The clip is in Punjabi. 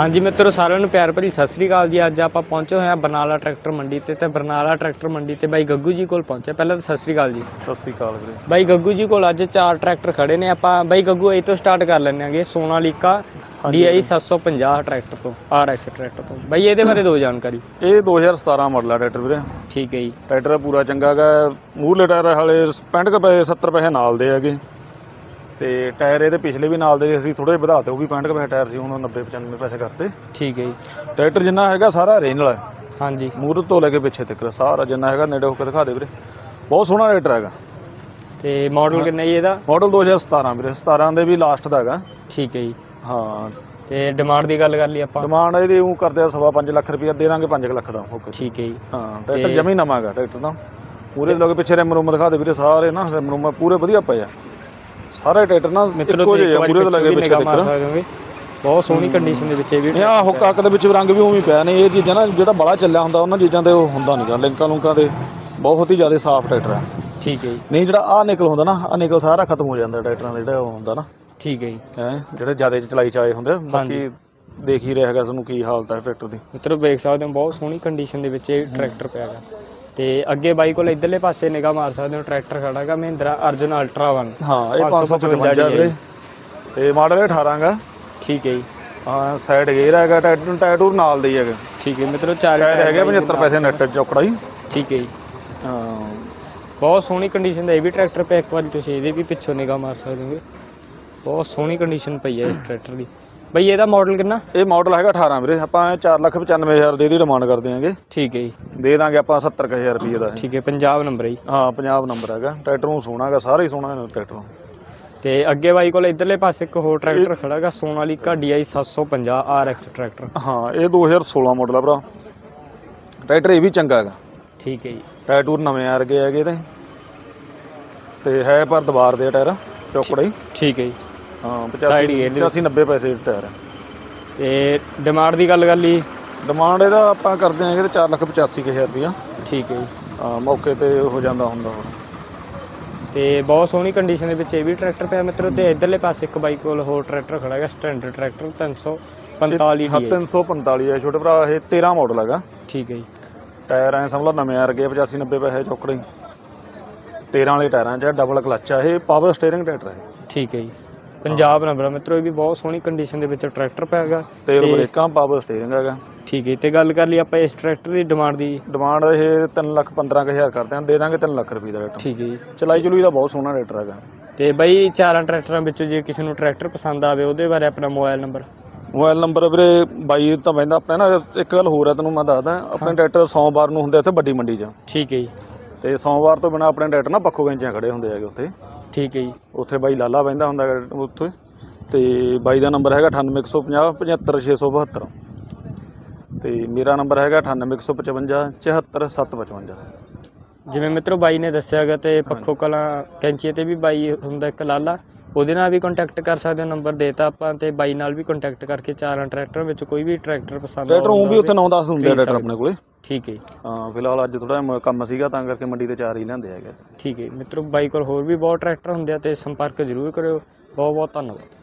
ਹਾਂਜੀ ਮਿੱਤਰੋ ਸਾਰਿਆਂ ਨੂੰ ਪਿਆਰ ਭਰੀ ਸਤਿ ਸ੍ਰੀ ਅਕਾਲ ਜੀ। ਅੱਜ ਆਪਾਂ ਪਹੁੰਚੇ ਹੋਏ ਹਾਂ ਬਰਨਾਲਾ ਟਰੈਕਟਰ ਮੰਡੀ ਤੇ ਤੇ ਬਰਨਾਲਾ ਟਰੈਕਟਰ ਮੰਡੀ ਤੇ ਬਾਈ ਗੱਗੂ ਜੀ ਕੋਲ ਪਹੁੰਚੇ ਪਹਿਲਾਂ ਤਾਂ ਸਤਿ ਸ੍ਰੀ ਅਕਾਲ ਜੀ। ਸਤਿ ਸ੍ਰੀ ਅਕਾਲ ਵੀਰੇ। ਬਾਈ ਗੱਗੂ ਜੀ ਕੋਲ ਅੱਜ ਚਾਰ ਟਰੈਕਟਰ ਖੜੇ ਨੇ। ਆਪਾਂ ਬਾਈ ਗੱਗੂ ਇਹ ਤੋਂ ਸਟਾਰਟ ਕਰ ਲੈਂਦੇ ਆਂਗੇ ਸੋਨਾਲੀਕਾ DI 750 ਟਰੈਕਟਰ ਤੋਂ RX ਟਰੈਕਟਰ ਤੋਂ। ਬਾਈ ਇਹਦੇ ਬਾਰੇ ਦਿਓ ਜਾਣਕਾਰੀ। ਇਹ 2017 ਮਾਡਲ ਆ ਟਰੈਕਟਰ ਵੀਰੇ। ਠੀਕ ਹੈ ਜੀ। ਟਰੈਕਟਰ ਪੂਰਾ ਚੰਗਾ ਗਾ ਮੂਹਰਲੇ ਟਾਇਰ ਹਾਲੇ 65 ਕੁ ਪੈਸੇ 70 ਪੈਸੇ ਨਾਲ ਦੇ ਹੈਗੇ। ਤੇ ਟਾਇਰ ਇਹਦੇ ਪਿਛਲੇ ਵੀ ਨਾਲ ਦੇ ਅਸੀਂ ਥੋੜੇ ਵਧਾਤੇ ਉਹ ਵੀ 65 ਕੁ ਪੈਸੇ ਟਾਇਰ ਸੀ ਹੁਣ 90 95 ਪੈਸੇ ਕਰਤੇ। ਠੀਕ ਹੈ ਜੀ। ਟਰੈਕਟਰ ਜਿੰਨਾ ਹੈਗਾ ਸਾਰਾ ਓਰੀਜਨਲ ਹੈ। ਹਾਂਜੀ। ਮੂਹਰ ਤੋਂ ਲੈ ਕੇ ਪਿੱਛੇ ਤੱਕ ਸਾਰਾ ਜਿੰਨਾ ਹੈਗਾ ਨੇੜੇ ਹੋ ਕੇ ਦਿਖਾ ਦੇ ਵੀਰੇ। ਬਹੁਤ ਸੋਹਣਾ ਟਰੈਕਟਰ ਹੈਗਾ। ਤੇ ਮਾਡਲ ਕਿੰਨਾ ਜੀ ਇਹਦਾ? ਮਾਡਲ 2017 ਵੀਰੇ। 17 ਦੇ ਵੀ ਲਾਸਟ ਦਾ ਹੈਗਾ। ਠੀਕ ਹੈ ਜੀ। ਹਾਂ। ਤੇ ਡਿਮਾਂਡ ਦੀ ਗੱਲ ਕਰ ਲਈ ਆਪਾਂ। ਡਿਮਾਂਡ ਇਹਦੀ ਉਹ ਕਰਦੇ ਆ ਸਵਾ 5 ਲੱਖ ਰੁਪਏ ਦੇ ਦਾਂਗੇ 5 ਲੱਖ ਦਾ ਓਕੇ ਠੀਕ ਹੈ ਜੀ। ਹਾਂ ਟਰੈਕਟਰ ਜਮੀ ਨਵਾਂ ਹੈਗਾ ਟਰੈਕਟਰ ਦਾ ਪੂਰੇ ਲੋਕ ਪਿੱਛੇ ਰਿਮ ਰੂਮ ਦਿਖਾ ਦੇ ਵੀਰੇ ਸਾਰੇ ਨਾ ਰਿਮ ਰੂਮ ਪੂਰੇ ਵਧੀਆ ਪਏ ਆ। ਸਾਰੇ ਟਰੈਕਟਰ ਨਾ ਮਿੱਤਰੋ ਇੱਕੋ ਜਿਹੇ ਪੂਰੇ ਤੋਂ ਲੱਗੇ ਪਿੱਛੇ ਹੋਗੇ ਬਹੁਤ ਸੋਹਣੀ ਕੰਡੀਸ਼ਨ ਦੇ ਵਿੱਚ ਇਹ ਵੀ ਇਹ ਆ ਹੁੱਕ ਹੱਕ ਦੇ ਵਿੱਚ ਰੰਗ ਵੀ ਉਵੇਂ ਪਿਆ ਨੇ ਇਹ ਚੀਜ਼ਾਂ ਨਾ ਜਿਹੜਾ ਬੜਾ ਚੱਲਿਆ ਹੁੰਦਾ ਉਹਨਾਂ ਚੀਜ਼ਾਂ ਤੇ ਉਹ ਹੁੰਦਾ ਨਹੀਂਗਾ ਲਿੰਕਾਂ ਲੁੰਕਾਂ ਤੇ ਬਹੁਤ ਹੀ ਜ਼ਿਆਦਾ ਸਾਫ਼ ਟਰੈਕਟਰ ਹੈ ਠੀਕ ਹੈ ਜੀ। ਨਹੀਂ ਜਿਹੜਾ ਆ ਨਿਕਲ ਹੁੰਦਾ ਨਾ ਆ ਨਿਕਲ ਸਾਰਾ ਖਤਮ ਹੋ ਜਾਂਦਾ ਟਰੈਕਟਰਾਂ ਦਾ ਜਿਹੜਾ ਉਹ ਹੁੰਦਾ ਨਾ। ਠੀਕ ਹੈ ਜੀ। ਹੈ ਜਿਹੜੇ ਜ਼ਿਆਦਾ ਚਲਾਈ ਚ ਆਏ ਹੁੰਦੇ। ਬਾਕੀ ਦੇਖ ਹੀ ਰਿਹਾ ਹੈਗਾ ਤੁਹਾਨੂੰ ਕੀ ਹਾਲਤ ਹੈ ਟਰੈਕਟਰ ਦੀ। ਮਿੱਤਰੋ ਵੇਖ ਸਕਦੇ ਹੋ ਬਹੁਤ ਸੋਹਣੀ ਕੰਡੀਸ਼ਨ ਦੇ ਵਿੱਚ ਇਹ ਟਰੈਕਟਰ ਪਿਆ ਹੈਗਾ। ਤੇ ਅੱਗੇ ਬਾਈ ਕੋਲ ਇਧਰਲੇ ਪਾਸੇ ਨਿਗਾਹ ਮਾਰ ਸਕਦੇ ਹੋ ਟਰੈਕਟਰ ਖੜਾ ਹੈਗਾ ਮਹਿੰਦਰਾ ਅਰਜੁਨ ਅਲਟਰਾ 1 ਹਾਂ ਇਹ 555 555 ਵੀਰੇ। ਤੇ ਮਾਡਲ 18 ਗਾ ਠੀਕ ਹੈ ਜੀ। ਹਾਂ ਸਾਈਡ ਗੇਅਰ ਹੈਗਾ ਟਾਇਰ ਟਾਇਰ ਨਾਲ ਦੇ ਹੀ ਹੈਗਾ। ਠੀਕ ਹੈ ਮਿੱਤਰੋ ਚਾਰ ਟਾਇਰ ਹੈਗੇ 75 ਪੈਸੇ ਨੈਟ ਚੌਕੜਾ ਹੀ ਠੀਕ ਹੈ ਜੀ। ਹਾਂ। ਬਹੁਤ ਸੋਹਣੀ ਕੰਡੀਸ਼ਨ ਦਾ ਇਹ ਵੀ ਟਰੈਕਟਰ ਪਿਆ ਇੱਕ ਵਾਰੀ ਤੁਸੀਂ ਇਹਦੇ ਵੀ ਪਿੱਛੋਂ ਨਿਗਾਹ ਮਾਰ ਸਕਦੇ ਹੋਗੇ ਬਹੁਤ ਸੋਹਣੀ ਕੰਡੀਸ਼ਨ ਪਈ ਹੈ ਇਸ ਟਰੈਕਟਰ ਦੀ। ਬਈ ਇਹਦਾ ਮਾਡਲ ਕਿੰਨਾ? ਇਹ ਮਾਡਲ ਹੈਗਾ 18 ਵੀਰੇ ਆਪਾਂ 495000 ਦੇ ਦੀ ਡਿਮਾਂਡ ਕਰਦੇ ਆਂਗੇ ਠੀਕ ਹੈ ਜੀ। ਦੇ ਦਾਂਗੇ ਆਪਾਂ 70000 ਰੁਪਏ ਦਾ। ਠੀਕ ਹੈ ਪੰਜਾਬ ਨੰਬਰ ਹੈ ਜੀ। ਹਾਂ ਪੰਜਾਬ ਨੰਬਰ ਹੈਗਾ। ਟਰੈਕਟਰ ਨੂੰ ਸੋਹਣਾ ਹੈਗਾ ਸਾਰਾ ਹੀ ਸੋਹਣਾ ਹੈ ਟਰੈਕਟਰ। ਤੇ ਅੱਗੇ ਬਾਈ ਕੋਲ ਇਧਰਲੇ ਪਾਸੇ ਇੱਕ ਹੋਰ ਟਰੈਕਟਰ ਖੜਾ ਹੈਗਾ ਸੋਨਾਲੀਕਾ DI 750 RX ਟਰੈਕਟਰ। ਹਾਂ ਇਹ 2016 ਮਾਡਲ ਆ ਭਰਾ। ਟਰੈਕਟਰ ਇਹ ਵੀ ਚੰਗਾ ਹੈਗਾ। ਠੀਕ ਹੈ ਜੀ। ਟਾਇਰ ਟੂਰ ਨਵੇਂ ਆ ਰਗੇ ਹੈਗੇ ਤੇ ਤੇ ਹੈ ਪਰ ਦਬਾਰ ਦੇ ਟਾਇਰ ਚੌਕੜਾ ਹੀ। ਠੀਕ ਹੈ ਜੀ। ਹਾਂ Side 85 gear ਦੇ 85 90 ਪੈਸੇ ਟਾਇਰ ਹੈ। ਤੇ ਡਿਮਾਂਡ ਦੀ ਗੱਲ ਕਰ ਲਈ ਡਿਮਾਂਡ ਇਹਦਾ ਆਪਾਂ ਕਰਦੇ ਆਂਗੇ ਤੇ 485000 ਰੁਪਇਆ ਠੀਕ ਹੈ ਜੀ। ਹਾਂ ਮੌਕੇ ਤੇ ਹੋ ਜਾਂਦਾ ਹੁੰਦਾ ਹੋਰ। ਤੇ ਬਹੁਤ ਸੋਹਣੀ ਕੰਡੀਸ਼ਨ ਦੇ ਵਿੱਚ ਇਹ ਵੀ ਟਰੈਕਟਰ ਪਿਆ ਮਿੱਤਰੋ ਤੇ ਇਧਰਲੇ ਪਾਸੇ ਇੱਕ ਬਾਈਕ ਕੋਲ ਹੋਰ ਟਰੈਕਟਰ ਖੜਾ ਹੈਗਾ ਸਟੈਂਡਰਡ ਟਰੈਕਟਰ 345 ਹਾਂ ਦੀ 345 ਹੈ ਛੋਟੇ ਭਰਾ ਇਹ 13 ਮਾਡਲ ਹੈਗਾ। ਠੀਕ ਹੈ ਜੀ। ਟਾਇਰ ਐ ਸਮਝ ਲਾ ਨਵੇਂ ਆ ਰਗੇ 85 90 ਪੈਸੇ ਚੌਕੜੇ 13 ਵਾਲੇ ਟਾਇਰਾਂ 'ਚ ਡਬਲ ਕਲੱਚ ਆ ਇਹ ਪਾਵਰ ਸਟੀਅਰਿੰਗ ਟਰੈਕਟਰ ਹੈ। ਠੀਕ ਹੈ ਜੀ। ਪੰਜਾਬ ਨੰਬਰ ਆ ਮਿੱਤਰੋ ਇਹ ਵੀ ਬਹੁਤ ਸੋਹਣੀ ਕੰਡੀਸ਼ਨ ਦੇ ਵਿੱਚ ਟਰੈਕਟਰ ਪਿਆ ਹੈਗਾ। ਤੇਲ ਬ੍ਰੇਕਾਂ ਪਾਵਰ ਸਟੀਅਰਿੰਗ ਹੈਗਾ। ਠੀਕ ਹੈ ਤੇ ਗੱਲ ਕਰ ਲਈ ਆਪਾਂ ਇਸ ਟਰੈਕਟਰ ਦੀ ਡਿਮਾਂਡ ਦੀ। ਡਿਮਾਂਡ ਇਹ 3 ਲੱਖ 15000 ਕਰਦੇ ਆਂ ਦੇ ਦਾਂਗੇ 3 ਲੱਖ ਰੁਪਏ ਦਾ ਰੇਟ ਠੀਕ ਹੈ ਜੀ। ਚਲਾਈ ਚਲੂਈ ਦਾ ਬਹੁਤ ਸੋਹਣਾ ਰੇਟਰ ਹੈਗਾ। ਤੇ ਬਾਈ ਚਾਰਾਂ ਟਰੈਕਟਰਾਂ ਵਿੱਚੋਂ ਜੇ ਕਿਸੇ ਨੂੰ ਟਰੈਕਟਰ ਪਸੰਦ ਆਵੇ ਉਹਦੇ ਬਾਰੇ ਆਪਣਾ ਮੋਬਾਈਲ ਨੰਬਰ ਮੋਬਾਈਲ ਨੰਬਰ ਵੀਰੇ ਬਾਈ ਤਾਂ ਬੈਂਦਾ ਆਪਣੇ ਨਾ ਇੱਕ ਗੱਲ ਹੋਰ ਹੈ ਤੈਨੂੰ ਮੈਂ ਦੱਸਦਾ ਆਪਣੇ ਟਰੈਕਟਰ ਸੋਮਵਾਰ ਨੂੰ ਹੁੰਦੇ ਇੱਥੇ ਵੱਡੀ ਮੰਡੀ 'ਚ। ਠੀਕ ਹੈ ਜੀ। ਤੇ ਸੋਮਵਾਰ ਤੋਂ ਬਿਨਾ ਆਪਣੇ ਟਰੈਕਟਰ ਨਾ ਪੱਖੋ ਗੰਜਾਂ ਖੜੇ ਹੁੰਦੇ ਹੈਗੇ ਉੱਥੇ। ਠੀਕ ਹੈ ਜੀ। ਉੱਥੇ ਬਾਈ ਲਾਲਾ ਬੈਂਦਾ ਹੁੰਦਾ ਹੈਗਾ ਉੱਥੇ। ਤੇ ਬਾਈ ਦਾ ਨੰਬਰ ਹੈਗਾ 98150 75672 ਤੇ ਮੇਰਾ ਨੰਬਰ ਹੈਗਾ 98155 74755 ਜਿਵੇਂ ਮਿੱਤਰੋ ਬਾਈ ਨੇ ਦੱਸਿਆਗਾ ਤੇ ਪੱਖੋ ਕਲਾਂ ਕੈਂਚੀਏ ਤੇ ਵੀ ਬਾਈ ਹੁੰਦਾ ਇੱਕ ਲਾਲਾ। ਉਹਦੇ ਨਾਲ ਵੀ ਕੰਟੈਕਟ ਕਰ ਸਕਦੇ ਹੋ ਨੰਬਰ ਦੇਤਾ ਆਪਾਂ ਤੇ ਬਾਈ ਨਾਲ ਵੀ ਕੰਟੈਕਟ ਕਰਕੇ ਚਾਰਾਂ ਟਰੈਕਟਰ ਵਿੱਚ ਕੋਈ ਵੀ ਟਰੈਕਟਰ ਪਸੰਦ ਟਰੈਕਟਰ ਉਹ ਆਉਂਦਾ ਵੀ ਉੱਥੇ ਹੋਵੇ। 9-10 ਹੁੰਦੇ ਆ ਟਰੈਕਟਰ ਆਪਣੇ ਕੋਲੇ। ਠੀਕ ਹੈ ਹਾਂ ਫਿਲਹਾਲ ਅੱਜ ਥੋੜਾ ਕੰਮ ਸੀਗਾ ਤਾਂ ਕਰਕੇ ਮੰਡੀ ਤੇ ਚਾਰ ਹੀ ਲਿਆਂਦੇ ਹੈਗੇ। ਠੀਕ ਹੈ। ਮਿੱਤਰੋ ਬਾਈ ਕੋਲ ਹੋਰ ਵੀ ਬਹੁਤ ਟਰੈਕਟਰ ਹੁੰਦੇ ਆ ਤੇ ਸੰਪਰਕ ਜ਼ਰੂਰ ਕਰਿਓ। ਬਹੁਤ ਬਹੁਤ ਧੰਨਵਾਦ।